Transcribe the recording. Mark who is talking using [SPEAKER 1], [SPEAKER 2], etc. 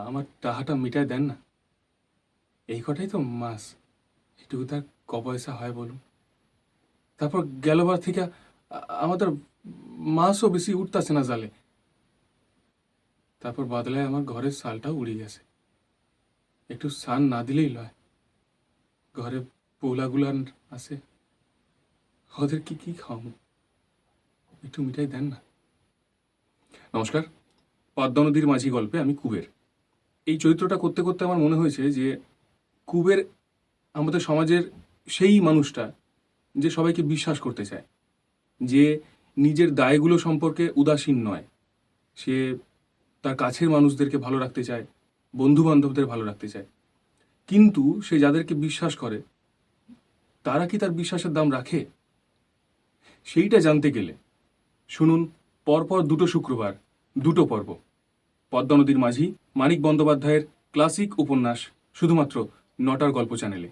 [SPEAKER 1] আমার টাহাটা মিটায় দেন না। এই কটাই তো মাস। এটুকু তার ক পয়সা হয় বলুন। তারপর গেলবার থেকে আমাদের মাছও বেশি উঠতেছে না জালে। তারপর বাদলায় আমার ঘরের সালটাও উড়ে গেছে। একটু সান না দিলেই লয়। ঘরে পোলাগুলান আছে। ওদের কি কি খাওয়াবো? একটু মিঠাই দেন না। নমস্কার। পদ্মা নদীর মাঝি গল্পে আমি কুবের। এই চরিত্রটা করতে করতে আমার মনে হয়েছে যে কুবের আমাদের সমাজের সেই মানুষটা যে সবাইকে বিশ্বাস করতে চায়, যে নিজের দায়গুলো সম্পর্কে উদাসীন নয়। সে তার কাছের মানুষদেরকে ভালো রাখতে চায় বন্ধু বান্ধবদের ভালো রাখতে চায়। কিন্তু সে যাদেরকে বিশ্বাস করে, তারা কি তার বিশ্বাসের দাম রাখে? সেইটা জানতে গেলে, শুনুন, পরপর দুটো শুক্রবার, দুটো পর্ব। পদ্মা নদীর মাঝি মানিক বন্দ্যোপাধ্যায়ের ক্লাসিক উপন্যাস শুধুমাত্র নটার গল্প চ্যানেলে।